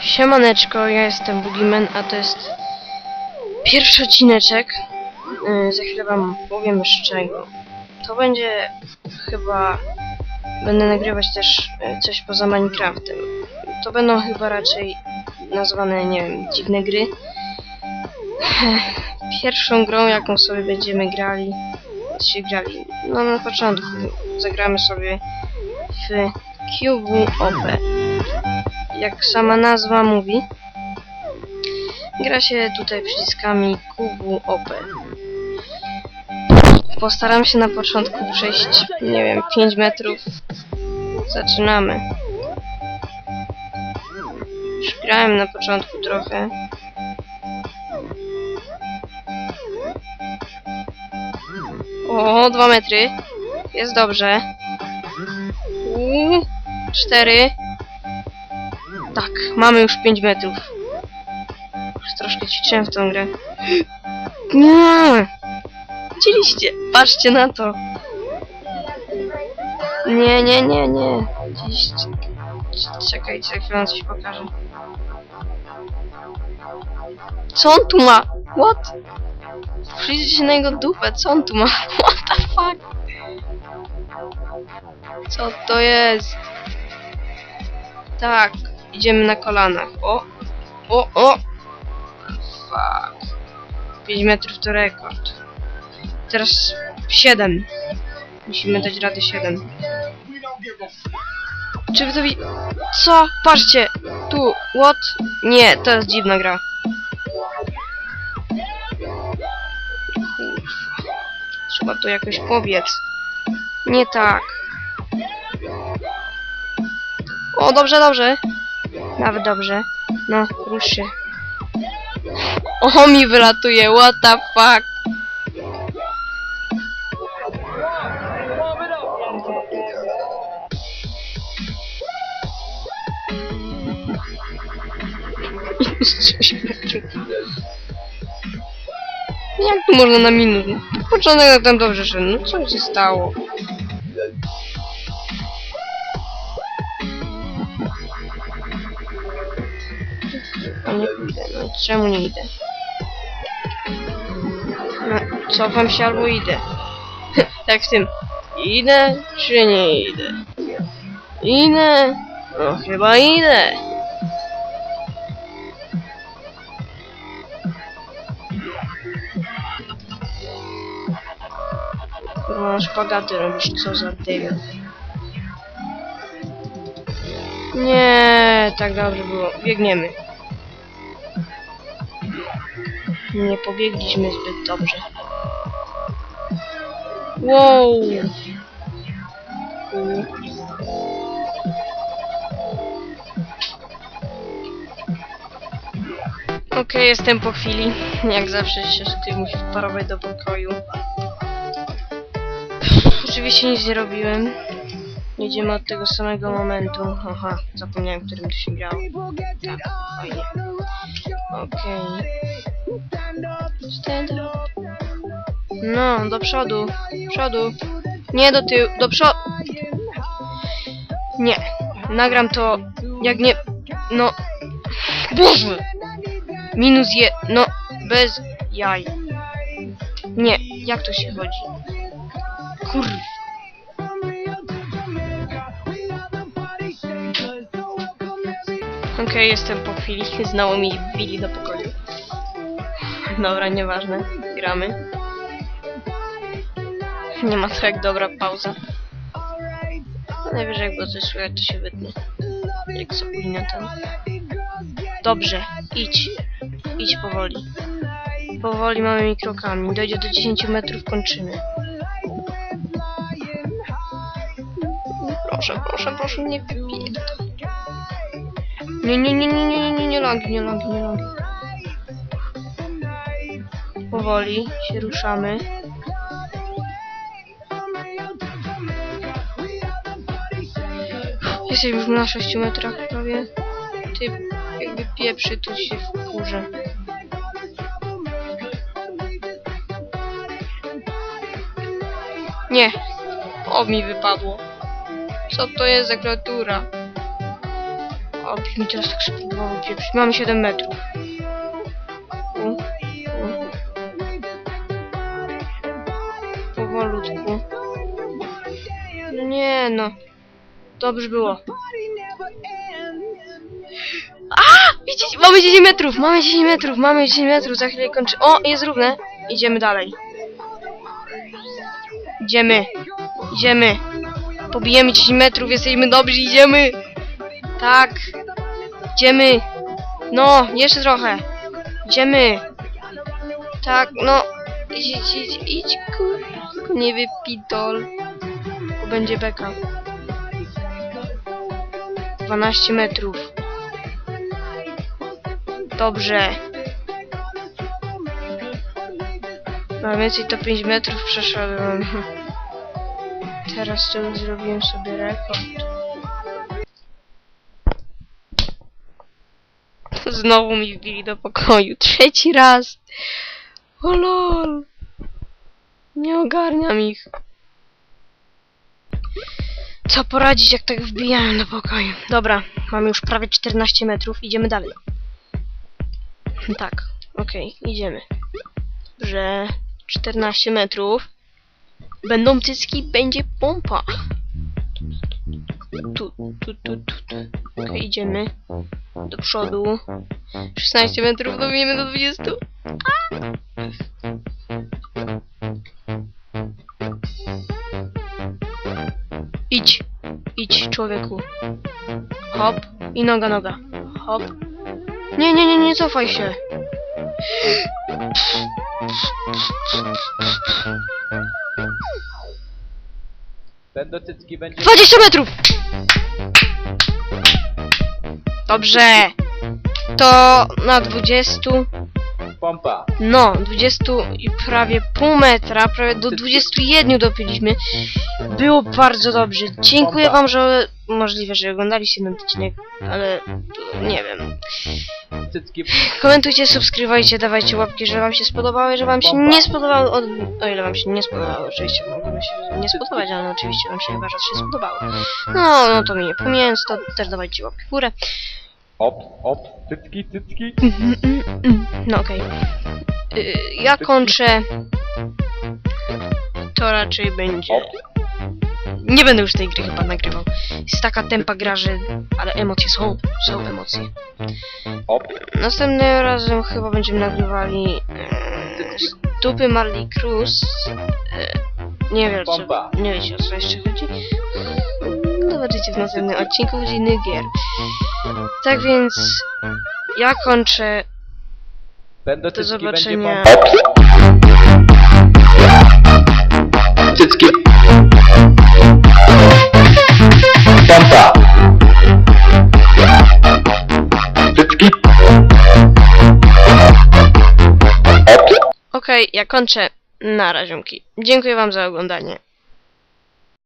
Siemaneczko, ja jestem Boogeyman, a to jest pierwszy odcineczek. Yy, za chwilę wam powiem z czego. To będzie chyba... Będę nagrywać też yy, coś poza Minecraftem. To będą chyba raczej nazwane, nie wiem, dziwne gry. Pierwszą grą, jaką sobie będziemy grali, się grali, no na początku zagramy sobie w QWOP jak sama nazwa mówi, gra się tutaj przyciskami QWOP. Postaram się na początku przejść, nie wiem, 5 metrów. Zaczynamy. Już grałem na początku trochę. O, 2 metry. Jest dobrze. Uuu, 4. Tak, mamy już 5 metrów. Już troszkę ćwiczyłem w tą grę. Nie! Widzieliście? Patrzcie na to. Nie, nie, nie, nie. Czekajcie, chwilę coś pokażę. Co on tu ma? What? Przyjdzie na jego dupę, co on tu ma? What the fuck? Co to jest? Tak, idziemy na kolanach. O, o, o! Fuck. 5 metrów to rekord. Teraz 7. Musimy dać radę 7. Czy wy to wi... Co? Patrzcie! Tu, what? Nie, to jest dziwna gra. Trzeba to jakoś pobiec. Nie tak. O, dobrze, dobrze. Nawet dobrze. No, rusz się. O, mi wylatuje, what the fuck. Jak tu można na minus? Początek tam dobrze szedł. No co się stało? Nie pójdę, no czemu nie idę? No, cofam się albo idę. tak w tym. Idę czy nie idę? Idę? No chyba idę. No, szpagaty robisz, co za debil. Nie, tak dobrze było. Biegniemy. Nie pobiegliśmy zbyt dobrze. Wow! Okej, jestem po chwili. Jak zawsze się ty musi wparować do pokoju. Oczywiście nic nie robiłem. Jedziemy od tego samego momentu. Aha, zapomniałem, którym to się grało. Tak, fajnie. Okej. Stand up. No, do przodu. Przodu. Nie do tyłu. Do przodu. Nie. Nagram to jak nie... No. Boże! Minus je... No. Bez jaj. Nie. Jak to się chodzi? Kur... Okej, jestem po chwili. Znowu mi wbili do pokoju. Dobra, nieważne. Gramy. Nie ma to jak dobra pauza. Najwyżej jak było coś to się wytnie. Jak co powinno tam. Dobrze, idź. Idź powoli. Powoli małymi krokami. Dojdzie do 10 metrów, kończymy. Proszę, proszę, proszę, nie wybij to. Nie, nie, nie, nie, nie, nie, nie lagi, nie lagi, nie lagi. Powoli się ruszamy. Jesteśmy już na 6 metrach prawie. Ty jakby pieprzy, tu się wkurzę. Nie. O, mi wypadło. Co to jest za kreatura? Obyś mi teraz tak spróbował pieprzyć. Mamy 7 metrów. No no. Dobrze było. A! Widzicie? Mamy 10 metrów! Mamy 10 metrów! Mamy 10 metrów! Za chwilę kończy. O! Jest równe! Idziemy dalej. Idziemy. Idziemy. Pobijemy 10 metrów, jesteśmy dobrzy, idziemy. Tak. Idziemy. No, jeszcze trochę. Idziemy. Tak, no. Idź, idź, idź, kur... Nie wypitol. Będzie beka. 12 metrów. Dobrze. No więcej to 5 metrów przeszedłem. Teraz już zrobiłem sobie rekord. Znowu mi wbili do pokoju. Trzeci raz. O. Nie ogarniam ich. Co poradzić, jak tak wbijałem do pokoju? Dobra, mamy już prawie 14 metrów. Idziemy dalej. Tak, okej, idziemy. Dobrze, 14 metrów. Będą cycki, będzie pompa. Tu, tu, tu, tu, tu. Okej, idziemy. Do przodu. 16 metrów, dobijemy do 20. Idź, człowieku. Hop i noga, noga. Hop. Nie, nie, nie, nie cofaj się. Będą cycki, będzie 20 metrów! Dobrze. To na 20, pompa. no 20 i prawie pół metra, prawie do 21 dopiliśmy. Było bardzo dobrze. Dziękuję wam, że możliwe, że oglądaliście ten odcinek, ale nie wiem. Cycki, Komentujcie, subskrybujcie, dawajcie łapki, że wam się spodobały, że wam się nie spodobało, o, o ile wam się nie spodobało, oczywiście mogłoby się nie spodobać, ale oczywiście wam się chyba, że się spodobało. No, no to mi nie pomijając, to też dawajcie łapki w górę. Op, op, cycki, cycki. Mm, mm, mm. No okej. Y, Ja kończę. To raczej będzie. Nie będę już tej gry chyba nagrywał. Jest taka tempa gra, że. Ale emocje są. Są emocje. Następnym razem chyba będziemy nagrywali. E, z dupy Marley Cruz. E, nie wiem co. Nie wiecie o co jeszcze chodzi. Zobaczycie w następnym odcinku z innych gier. Tak więc. Ja kończę. będą Do cycki, będzie zobaczenia. pompa. Cycki. Pompa. Cycki. Okej, ja kończę. Na raziomki. Dziękuję wam za oglądanie.